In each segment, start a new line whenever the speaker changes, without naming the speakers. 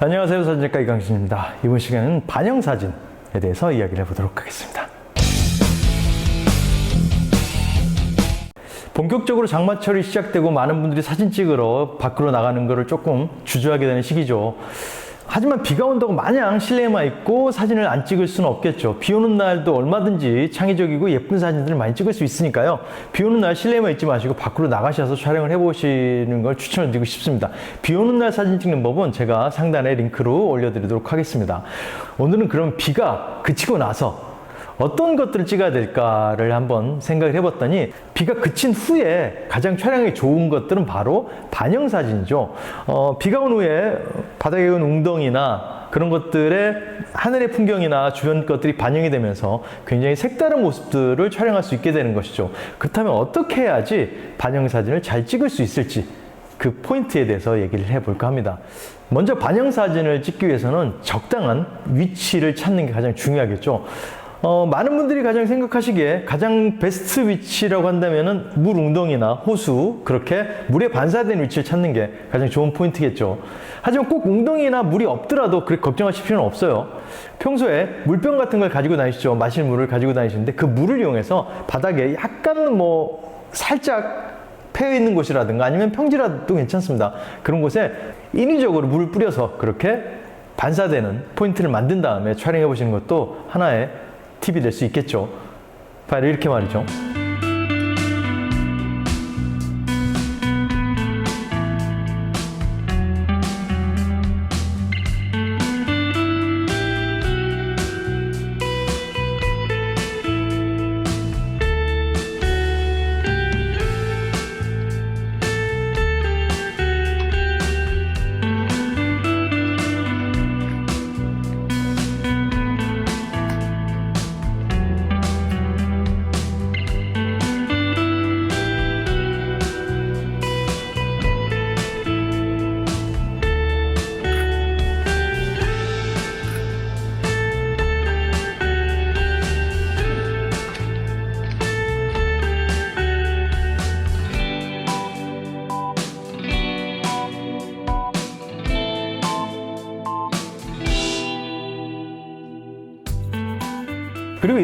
안녕하세요. 사진작가 이강신입니다. 이번 시간은 반영사진에 대해서 이야기를 해보도록 하겠습니다. 본격적으로 장마철이 시작되고 많은 분들이 사진 찍으러 밖으로 나가는 것을 조금 주저하게 되는 시기죠. 하지만 비가 온다고 마냥 실내에만 있고 사진을 안 찍을 수는 없겠죠. 비 오는 날도 얼마든지 창의적이고 예쁜 사진들을 많이 찍을 수 있으니까요. 비 오는 날 실내에만 있지 마시고 밖으로 나가셔서 촬영을 해보시는 걸 추천을 드리고 싶습니다. 비 오는 날 사진 찍는 법은 제가 상단에 링크로 올려드리도록 하겠습니다. 오늘은 그럼 비가 그치고 나서 어떤 것들을 찍어야 될까를 한번 생각을 해봤더니 비가 그친 후에 가장 촬영이 좋은 것들은 바로 반영 사진이죠. 어, 비가 온 후에 바닥에 온 웅덩이나 그런 것들의 하늘의 풍경이나 주변 것들이 반영이 되면서 굉장히 색다른 모습들을 촬영할 수 있게 되는 것이죠. 그렇다면 어떻게 해야지 반영 사진을 잘 찍을 수 있을지 그 포인트에 대해서 얘기를 해볼까 합니다. 먼저 반영 사진을 찍기 위해서는 적당한 위치를 찾는 게 가장 중요하겠죠. 어, 많은 분들이 가장 생각하시기에 가장 베스트 위치라고 한다면은 물 웅덩이나 호수 그렇게 물에 반사된 위치를 찾는 게 가장 좋은 포인트겠죠. 하지만 꼭 웅덩이나 물이 없더라도 그렇게 걱정하실 필요는 없어요. 평소에 물병 같은 걸 가지고 다니시죠. 마실 물을 가지고 다니시는데 그 물을 이용해서 바닥에 약간 뭐 살짝 패여 있는 곳이라든가 아니면 평지라도 괜찮습니다. 그런 곳에 인위적으로 물을 뿌려서 그렇게 반사되는 포인트를 만든 다음에 촬영해 보시는 것도 하나의 팁이 될 수 있겠죠. 바로 이렇게 말이죠.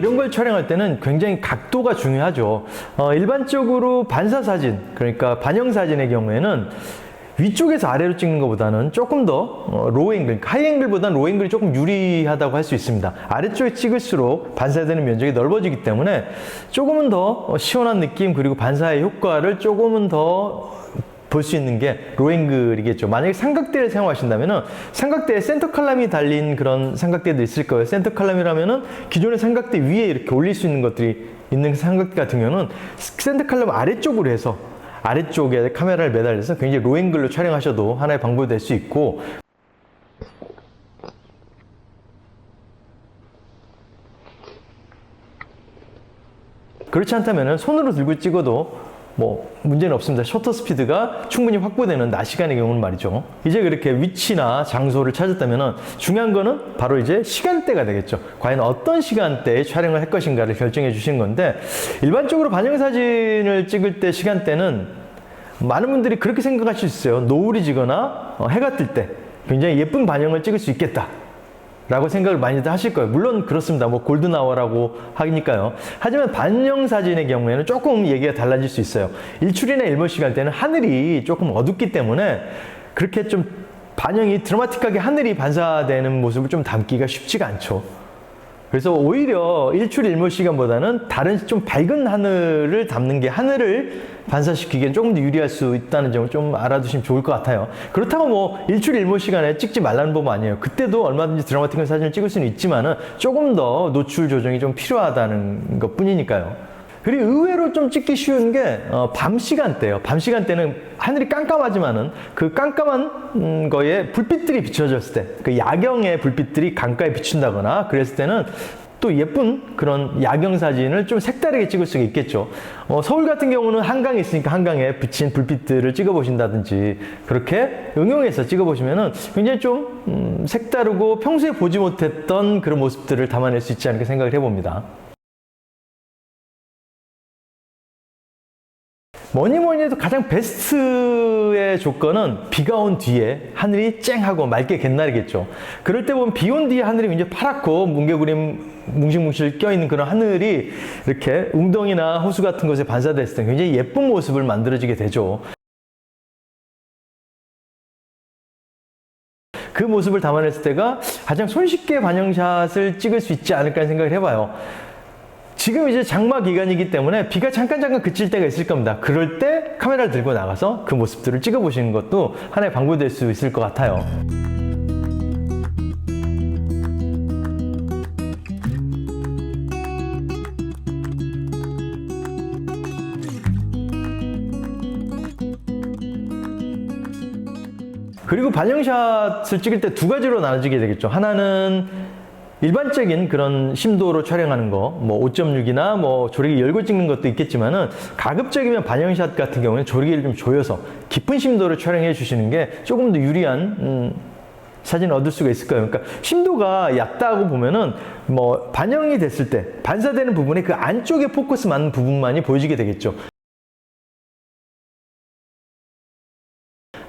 이런 걸 촬영할 때는 굉장히 각도가 중요하죠. 어, 일반적으로 반사 사진, 그러니까 반영 사진의 경우에는 위쪽에서 아래로 찍는 것보다는 조금 더 어, 로우 앵글, 하이 앵글보다는 로우 앵글이 조금 유리하다고 할 수 있습니다. 아래쪽에 찍을수록 반사되는 면적이 넓어지기 때문에 조금은 더 어, 시원한 느낌 그리고 반사의 효과를 조금은 더 볼 수 있는 게 로앵글이겠죠. 만약에 삼각대를 사용하신다면은 삼각대에 센터 칼럼이 달린 그런 삼각대도 있을 거예요. 센터 칼럼이라면은 기존의 삼각대 위에 이렇게 올릴 수 있는 것들이 있는 삼각대 같은 경우는 센터 칼럼 아래쪽으로 해서 아래쪽에 카메라를 매달려서 굉장히 로앵글로 촬영하셔도 하나의 방법이 될 수 있고 그렇지 않다면 손으로 들고 찍어도 뭐 문제는 없습니다. 셔터 스피드가 충분히 확보되는 낮 시간의 경우는 말이죠. 이제 그렇게 위치나 장소를 찾았다면 중요한 거는 바로 이제 시간대가 되겠죠. 과연 어떤 시간대에 촬영을 할 것인가를 결정해 주시는 건데 일반적으로 반영 사진을 찍을 때 시간대는 많은 분들이 그렇게 생각하실 수 있어요. 노을이 지거나 어, 해가 뜰 때 굉장히 예쁜 반영을 찍을 수 있겠다. 라고 생각을 많이들 하실 거예요. 물론 그렇습니다. 뭐 골든아워라고 하니까요. 하지만 반영 사진의 경우에는 조금 얘기가 달라질 수 있어요. 일출이나 일몰 시간대는 하늘이 조금 어둡기 때문에 그렇게 좀 반영이 드라마틱하게 하늘이 반사되는 모습을 좀 담기가 쉽지가 않죠. 그래서 오히려 일출 일몰 시간보다는 다른 좀 밝은 하늘을 담는 게 하늘을 반사시키기엔 조금 더 유리할 수 있다는 점을 좀 알아두시면 좋을 것 같아요. 그렇다고 뭐 일출 일몰 시간에 찍지 말라는 법 아니에요. 그때도 얼마든지 드라마틱한 사진을 찍을 수는 있지만은 조금 더 노출 조정이 좀 필요하다는 것 뿐이니까요. 그리고 의외로 좀 찍기 쉬운 게, 어, 밤 시간대예요. 밤 시간대는 하늘이 깜깜하지만은 그 깜깜한 음, 거에 불빛들이 비춰졌을 때, 그 야경의 불빛들이 강가에 비춘다거나 그랬을 때는 또 예쁜 그런 야경 사진을 좀 색다르게 찍을 수가 있겠죠. 어, 서울 같은 경우는 한강이 있으니까 한강에 비친 불빛들을 찍어 보신다든지 그렇게 응용해서 찍어 보시면은 굉장히 좀 음, 색다르고 평소에 보지 못했던 그런 모습들을 담아낼 수 있지 않을까 생각을 해봅니다. 뭐니 뭐니 해도 가장 베스트의 조건은 비가 온 뒤에 하늘이 쨍하고 맑게 갯날이겠죠. 그럴 때 보면 비 온 뒤에 하늘이 굉장히 파랗고 뭉게구름 뭉실뭉실 껴있는 그런 하늘이 이렇게 웅덩이나 호수 같은 곳에 반사됐을 때 굉장히 예쁜 모습을 만들어지게 되죠. 그 모습을 담아냈을 때가 가장 손쉽게 반영샷을 찍을 수 있지 않을까 생각을 해봐요. 지금 이제 장마 기간이기 때문에 비가 잠깐 잠깐 그칠 때가 있을 겁니다. 그럴 때 카메라를 들고 나가서 그 모습들을 찍어 보시는 것도 하나의 방법이 될수 있을 것 같아요. 그리고 반영샷을 찍을 때 두 가지로 나눠지게 되겠죠. 하나는 일반적인 그런 심도로 촬영하는 거, 뭐 5.6이나 뭐 조리기 열고 찍는 것도 있겠지만은 가급적이면 반영샷 같은 경우는 조리기를 좀 조여서 깊은 심도로 촬영해 주시는 게 조금 더 유리한 음, 사진을 얻을 수가 있을 거예요. 그러니까 심도가 얕다고 보면은 뭐 반영이 됐을 때 반사되는 부분에 그 안쪽에 포커스 맞는 부분만이 보여지게 되겠죠.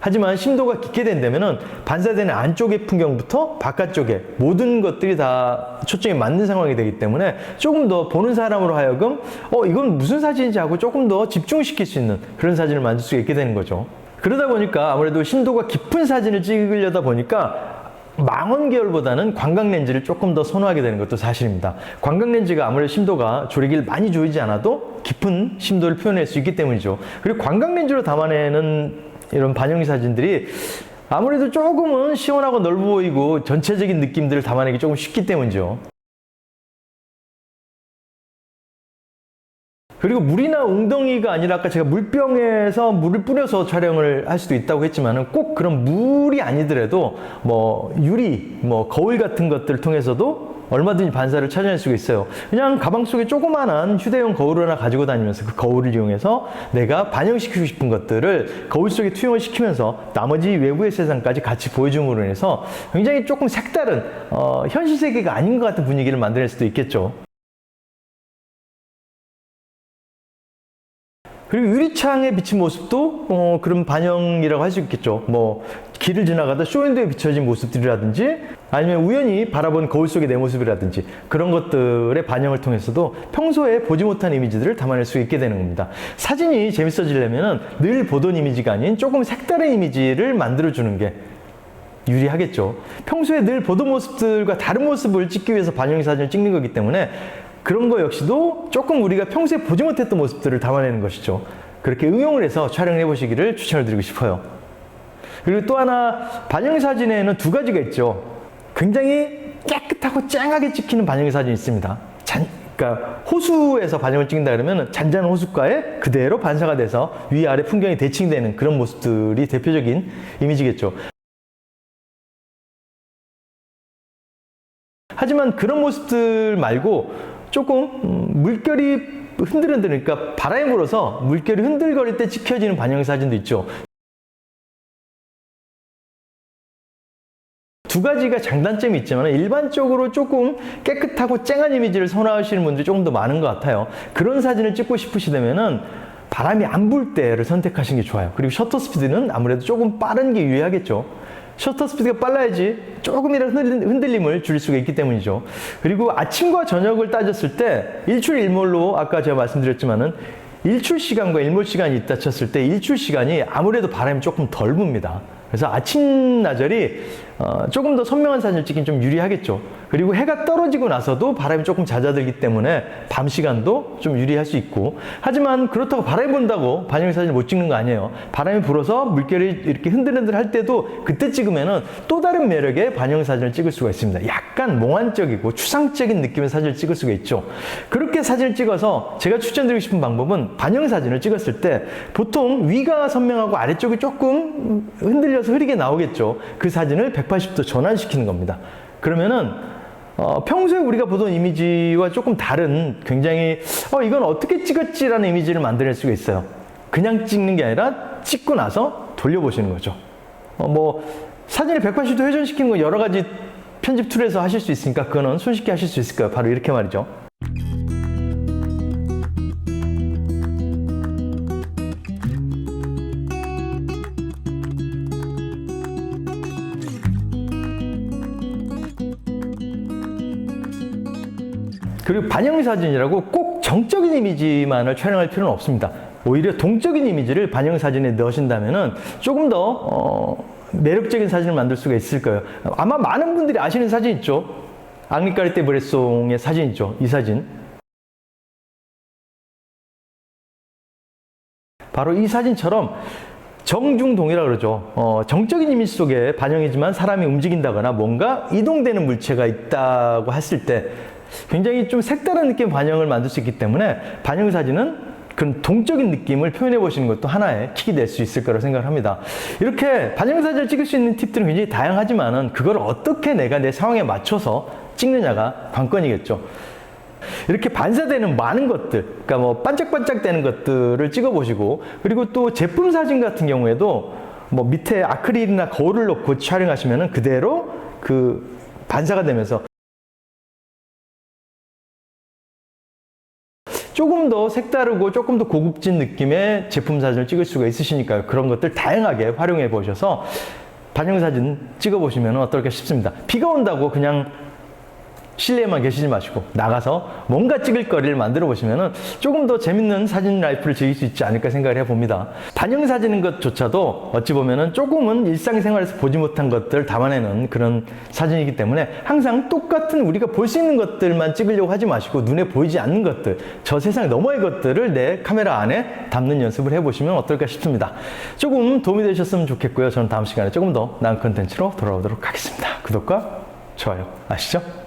하지만 심도가 깊게 된다면은 반사되는 안쪽의 풍경부터 바깥쪽에 모든 것들이 다 초점이 맞는 상황이 되기 때문에 조금 더 보는 사람으로 하여금 어 이건 무슨 사진인지 하고 조금 더 집중시킬 수 있는 그런 사진을 만들 수 있게 되는 거죠. 그러다 보니까 아무래도 심도가 깊은 사진을 찍으려다 보니까 망원 계열보다는 광각 렌즈를 조금 더 선호하게 되는 것도 사실입니다. 광각 렌즈가 아무래도 심도가 조리기를 많이 조이지 않아도 깊은 심도를 표현할 수 있기 때문이죠. 그리고 광각 렌즈로 담아내는 이런 반영 사진들이 아무래도 조금은 시원하고 넓어 보이고 전체적인 느낌들을 담아내기 조금 쉽기 때문이죠. 그리고 물이나 웅덩이가 아니라 아까 제가 물병에서 물을 뿌려서 촬영을 할 수도 있다고 했지만은 꼭 그런 물이 아니더라도 뭐 유리, 뭐 거울 같은 것들을 통해서도 얼마든지 반사를 찾아낼 수가 있어요. 그냥 가방 속에 조그만한 휴대용 거울을 하나 가지고 다니면서 그 거울을 이용해서 내가 반영시키고 싶은 것들을 거울 속에 투영을 시키면서 나머지 외부의 세상까지 같이 보여줌으로 인해서 굉장히 조금 색다른 어, 현실 세계가 아닌 것 같은 분위기를 만들어낼 수도 있겠죠. 그리고 유리창에 비친 모습도 어, 그런 반영이라고 할 수 있겠죠. 뭐 길을 지나가다 쇼윈도에 비춰진 모습들이라든지 아니면 우연히 바라본 거울 속의 내 모습이라든지 그런 것들의 반영을 통해서도 평소에 보지 못한 이미지들을 담아낼 수 있게 되는 겁니다. 사진이 재밌어지려면 늘 보던 이미지가 아닌 조금 색다른 이미지를 만들어주는 게 유리하겠죠. 평소에 늘 보던 모습들과 다른 모습을 찍기 위해서 반영 사진을 찍는 거기 때문에 그런 거 역시도 조금 우리가 평소에 보지 못했던 모습들을 담아내는 것이죠. 그렇게 응용을 해서 촬영을 해보시기를 추천을 드리고 싶어요. 그리고 또 하나 반영 사진에는 두 가지가 있죠. 굉장히 깨끗하고 쨍하게 찍히는 반영 사진이 있습니다. 잔, 그러니까 호수에서 반영을 찍는다 그러면 잔잔한 호숫가에 그대로 반사가 돼서 위아래 풍경이 대칭되는 그런 모습들이 대표적인 이미지겠죠. 하지만 그런 모습들 말고 조금 음, 물결이 흔들흔들 그러니까 바람이 불어서 물결이 흔들거릴 때 찍혀지는 반영 사진도 있죠. 두 가지가 장단점이 있지만 일반적으로 조금 깨끗하고 쨍한 이미지를 선호하시는 분들이 조금 더 많은 것 같아요. 그런 사진을 찍고 싶으시다면은 바람이 안 불 때를 선택하시는 게 좋아요. 그리고 셔터 스피드는 아무래도 조금 빠른 게 유리하겠죠. 셔터 스피드가 빨라야지 조금이라도 흔들림을 줄일 수가 있기 때문이죠. 그리고 아침과 저녁을 따졌을 때 일출 일몰로 아까 제가 말씀드렸지만은 일출 시간과 일몰 시간이 있다 쳤을 때 일출 시간이 아무래도 바람이 조금 덜 붑니다. 그래서 아침 나절이 어, 조금 더 선명한 사진을 찍긴 좀 유리하겠죠. 그리고 해가 떨어지고 나서도 바람이 조금 잦아들기 때문에 밤 시간도 좀 유리할 수 있고 하지만 그렇다고 바람이 분다고 반영 사진을 못 찍는 거 아니에요. 바람이 불어서 물결이 이렇게 흔들흔들 할 때도 그때 찍으면은 또 다른 매력의 반영 사진을 찍을 수가 있습니다. 약간 몽환적이고 추상적인 느낌의 사진을 찍을 수가 있죠. 그렇게 사진을 찍어서 제가 추천드리고 싶은 방법은 반영 사진을 찍었을 때 보통 위가 선명하고 아래쪽이 조금 흔들려서 흐리게 나오겠죠. 그 사진을 180도 전환시키는 겁니다. 그러면은 어, 평소에 우리가 보던 이미지와 조금 다른 굉장히 어, 이건 어떻게 찍었지라는 이미지를 만들어낼 수가 있어요. 그냥 찍는 게 아니라 찍고 나서 돌려보시는 거죠. 어, 뭐 사진을 180도 회전시키는 건 여러 가지 편집 툴에서 하실 수 있으니까 그거는 손쉽게 하실 수 있을 거예요. 바로 이렇게 말이죠. 그리고 반영 사진이라고 꼭 정적인 이미지만을 촬영할 필요는 없습니다. 오히려 동적인 이미지를 반영 사진에 넣으신다면은 조금 더 어, 매력적인 사진을 만들 수가 있을 거예요. 아마 많은 분들이 아시는 사진 있죠. 앙리까리떼 브레송의 사진 있죠. 이 사진. 바로 이 사진처럼 정중동이라 그러죠. 어, 정적인 이미지 속에 반영이지만 사람이 움직인다거나 뭔가 이동되는 물체가 있다고 했을 때 굉장히 좀 색다른 느낌의 반영을 만들 수 있기 때문에 반영 사진은 그런 동적인 느낌을 표현해 보시는 것도 하나의 킥이 될 수 있을 거라고 생각을 합니다. 이렇게 반영 사진을 찍을 수 있는 팁들은 굉장히 다양하지만은 그걸 어떻게 내가 내 상황에 맞춰서 찍느냐가 관건이겠죠. 이렇게 반사되는 많은 것들, 그러니까 뭐 반짝반짝되는 것들을 찍어보시고, 그리고 또 제품 사진 같은 경우에도 뭐 밑에 아크릴이나 거울을 놓고 촬영하시면은 그대로 그 반사가 되면서 조금 더 색다르고 조금 더 고급진 느낌의 제품 사진을 찍을 수가 있으시니까요. 그런 것들 다양하게 활용해 보셔서 반영 사진 찍어 보시면 어떨까 싶습니다. 비가 온다고 그냥 실내에만 계시지 마시고 나가서 뭔가 찍을 거리를 만들어 보시면 조금 더 재밌는 사진 라이프를 즐길 수 있지 않을까 생각을 해봅니다. 반영 사진인 것조차도 어찌 보면 조금은 일상생활에서 보지 못한 것들 담아내는 그런 사진이기 때문에 항상 똑같은 우리가 볼 수 있는 것들만 찍으려고 하지 마시고 눈에 보이지 않는 것들, 저 세상 너머의 것들을 내 카메라 안에 담는 연습을 해보시면 어떨까 싶습니다. 조금 도움이 되셨으면 좋겠고요. 저는 다음 시간에 조금 더 나은 컨텐츠로 돌아오도록 하겠습니다. 구독과 좋아요 아시죠?